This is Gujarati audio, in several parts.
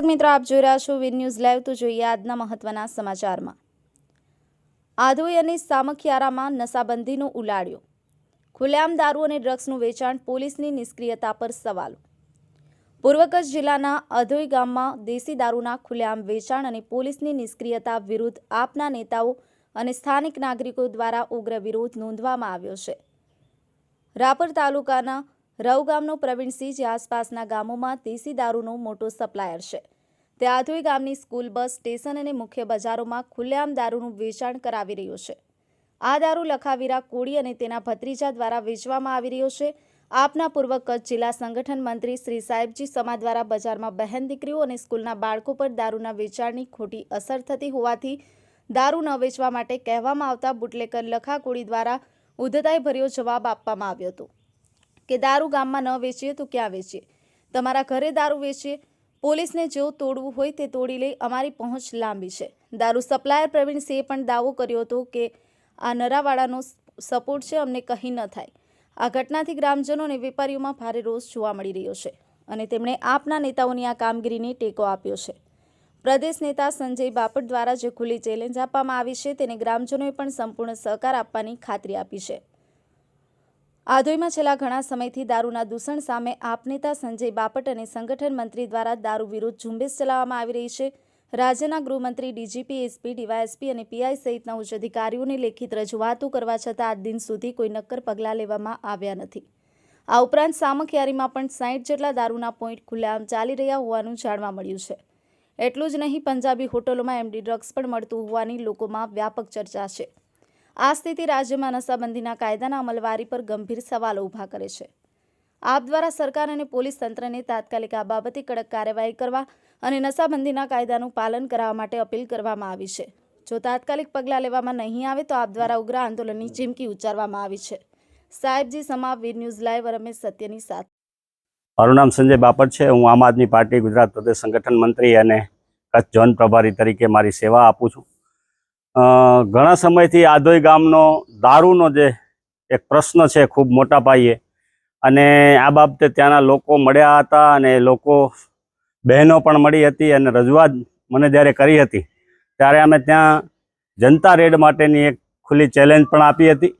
દર્શક મિત્રો, આપ જોઈ રહ્યા છો વીર ન્યૂઝ લાઈવ. તો જોઈએ આજના મહત્વના સમાચારમાં. આધોઈ અને સામખિયારામાં નશાબંધીનો ઉલાડ્યો ખુલ્લેઆમ દારૂ અને ડ્રગ્સનું વેચાણ પોલીસની નિષ્ક્રિયતા પર સવાલો. પૂર્વ કચ્છ જિલ્લાના અધોઈ ગામમાં દેશી દારૂના ખુલ્લેઆમ વેચાણ અને પોલીસની નિષ્ક્રિયતા વિરુદ્ધ આપના નેતાઓ અને સ્થાનિક નાગરિકો દ્વારા ઉગ્ર વિરોધ નોંધવામાં આવ્યો છે. રાપર તાલુકાના રવ ગામનો પ્રવીણસિંહ જે આસપાસના ગામોમાં દેશી દારૂનો મોટો સપ્લાયર છે. તે આધોઈ ગામની સ્કૂલ, બસ, સ્ટેશન અને મુખ્ય બજારોમાં ખુલ્લેઆમ દારૂનું વેચાણ કરાવી રહ્યો છે. આ દારૂ લખાવીરા કોળી અને તેના ભત્રીજા દ્વારા વેચવામાં આવી રહ્યો છે. આપના પૂર્વ કચ્છ જિલ્લા સંગઠન મંત્રી શ્રી સાહેબજી સમા દ્વારા બજારમાં બહેન દીકરીઓ અને સ્કૂલના બાળકો પર દારૂના વેચાણની ખોટી અસર થતી હોવાથી દારૂ ન વેચવા માટે કહેવામાં આવતા બુટલેકર લખા કોળી દ્વારા ઉદ્ધતાઈ ભર્યો જવાબ આપવામાં આવ્યો હતો. કે દારૂ ગામમાં ન વેચીએ તો ક્યાં વેચીએ? તમારા ઘરે દારૂ વેચીએ? પોલીસને જો તોડવું હોય તે તોડી લઈ અમારી પહોંચ લાંબી છે. દારૂ સપ્લાયર પ્રવીણસિંહે પણ દાવો કર્યો હતો કે આ નરાવાળાનો સપોર્ટ છે, અમને કહી ન થાય. આ ઘટનાથી ગ્રામજનો અને વેપારીઓમાં ભારે રોષ જોવા મળી રહ્યો છે અને તેમણે આપના નેતાઓની આ કામગીરીને ટેકો આપ્યો છે. પ્રદેશ નેતા સંજય બાપટ દ્વારા જે ખુલ્લી ચેલેન્જ આપવામાં આવી છે, તેને ગ્રામજનોએ પણ સંપૂર્ણ સહકાર આપવાની ખાતરી આપી છે. આધોઈમાં છેલ્લા ઘણા સમયથી દારૂના દૂષણ સામે આપ નેતા સંજય બાપટ અને સંગઠન મંત્રી દ્વારા દારૂ વિરુદ્ધ ઝુંબેશ ચલાવવામાં આવી રહી છે. રાજ્યના ગૃહમંત્રી, ડીજીપી, એસપી, ડીવાયએસપી અને પીઆઈ સહિતના ઉચ્ચ અધિકારીઓને લેખિત રજૂઆતો કરવા છતાં આજ દિન સુધી કોઈ નક્કર પગલાં લેવામાં આવ્યા નથી. આ ઉપરાંત સામખિયારીમાં પણ સાઠ જેટલા દારૂના પોઈન્ટ ખુલ્લેઆમ ચાલી રહ્યા હોવાનું જાણવા મળ્યું છે. એટલું જ નહીં, પંજાબી હોટલોમાં એમડી ડ્રગ્સ પણ મળતું હોવાની લોકોમાં વ્યાપક ચર્ચા છે. આ સ્થિતિ રાજ્યમાં નશાબંધીના કાયદાના અમલવારી પર ગંભીર સવાલો ઊભા કરે છે. આપ દ્વારા સરકાર અને પોલીસ તંત્રને તાત્કાલિક આ બાબતે કડક કાર્યવાહી કરવા અને નશાબંધીના કાયદાનું પાલન કરાવવા માટે અપીલ કરવામાં આવી છે. જો તાત્કાલિક પગલાં લેવામાં નહીં આવે તો આપ દ્વારા ઉગ્ર આંદોલનની ચીમકી ઉચ્ચારવામાં આવી છે. સાહેબજી સમા વીર ન્યૂઝ લાઈવ રમેશ સત્યની સાથે. મારું નામ સંજય બાપટ છે. હું આમ આદમી પાર્ટી ગુજરાત પ્રદેશ સંગઠન મંત્રી અને કચ્છ ઝોન પ્રભારી તરીકે મારી સેવા આપું છું. ઘણા સમયથી આધોઈ ગામનો દારૂનો જે એક પ્રશ્ન છે ખૂબ મોટા પાયે. અને આ બાબતે ત્યાંના લોકો મળ્યા હતા અને લોકો બહેનો પણ મળી હતી અને રજૂઆત મને જ્યારે કરી હતી, ત્યારે અમે ત્યાં જનતા રેડ માટેની એક ખુલ્લી ચેલેન્જ પણ આપી હતી.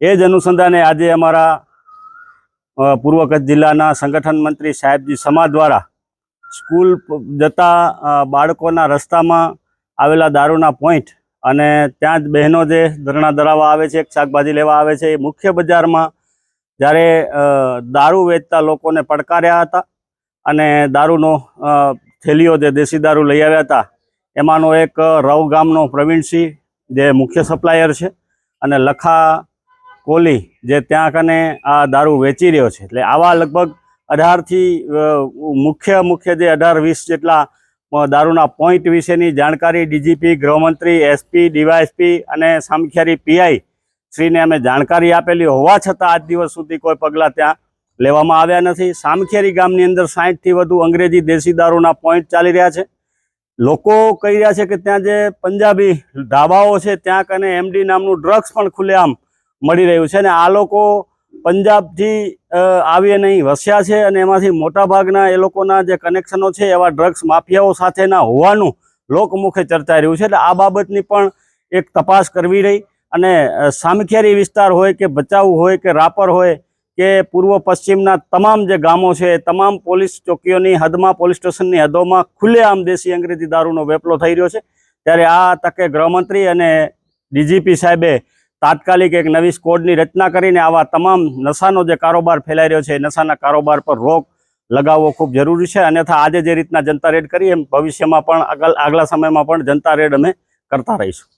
એ જ અનુસંધાને આજે અમારા પૂર્વ કચ્છ જિલ્લાના સંગઠન મંત્રી સાહેબજી સમા દ્વારા સ્કૂલ જતા બાળકોના રસ્તામાં આવેલા દારૂના પોઈન્ટ અને ત્યાં જ બહેનો જે ધરણા ધરાવવા આવે છે શાકભાજી લેવા આવે છે, એ મુખ્ય બજારમાં જ્યારે દારૂ વેચતા લોકોને પડકાર્યા હતા અને દારૂનો થેલીઓ જે દેશી દારૂ લઈ આવ્યા હતા, એમાંનો એક રવ ગામનો પ્રવીણસિંહ જે મુખ્ય સપ્લાયર છે અને લખા કોલી જે ત્યાં કને આ દારૂ વેચી રહ્યો છે. એટલે આવા લગભગ અઢારથી મુખ્ય મુખ્ય જે અઢાર, વીસ જેટલા દારૂના પોઈન્ટ વિશેની જાણકારી ડીજીપી, ગૃહમંત્રી એસપી ડીવાયએસપી અને સામખિયારી પીઆઈ શ્રીને અમે જાણકારી આપેલી. હોવા છતાં આજ દિવસ સુધી કોઈ પગલાં ત્યાં લેવામાં આવ્યા નથી. સામખિયારી ગામની અંદર સાહીઠથી વધુ અંગ્રેજી દેશી દારૂના પોઈન્ટ ચાલી રહ્યા છે. લોકો કહી રહ્યા છે કે ત્યાં જે પંજાબી ઢાબાઓ છે, ત્યાં કને એમડી નામનું ડ્રગ્સ પણ ખુલ્લેઆમ મળી રહ્યું છે અને આ લોકો પંજાબથી આવી અને વસ્યા છે અને એમાંથી મોટાભાગના એ લોકોના જે કનેક્શનો છે, એવા ડ્રગ્સ માફિયાઓ સાથેના હોવાનું લોકમુખે ચર્ચાઈ રહ્યું છે. એટલે આ બાબતની પણ એક તપાસ કરવી રહી. અને સામખિયારી વિસ્તાર હોય કે ભચાઉ હોય કે રાપર હોય કે પૂર્વ પશ્ચિમના તમામ જે ગામો છે તમામ પોલીસ ચોકીઓની હદમાં, પોલીસ સ્ટેશનની હદોમાં ખુલ્લેઆમ દેશી અંગ્રેજી દારૂનો વેપલો થઈ રહ્યો છે. ત્યારે આ તકે ગૃહમંત્રી અને ડીજીપી સાહેબે તાત્કાલિક એક નવી સ્કોડની રચના કરીને આવા તમામ નશાનો જે કારોબાર ફેલાઈ રહ્યો છે નશાના કારોબાર પર રોક લગાવવો ખૂબ જરૂરી છે. અન્યથા આજે જે રીતના જનતા રેડ કરી, એમ ભવિષ્યમાં પણ આગળ, આગલા સમયમાં પણ જનતા રેડ અમે કરતા રહીશું.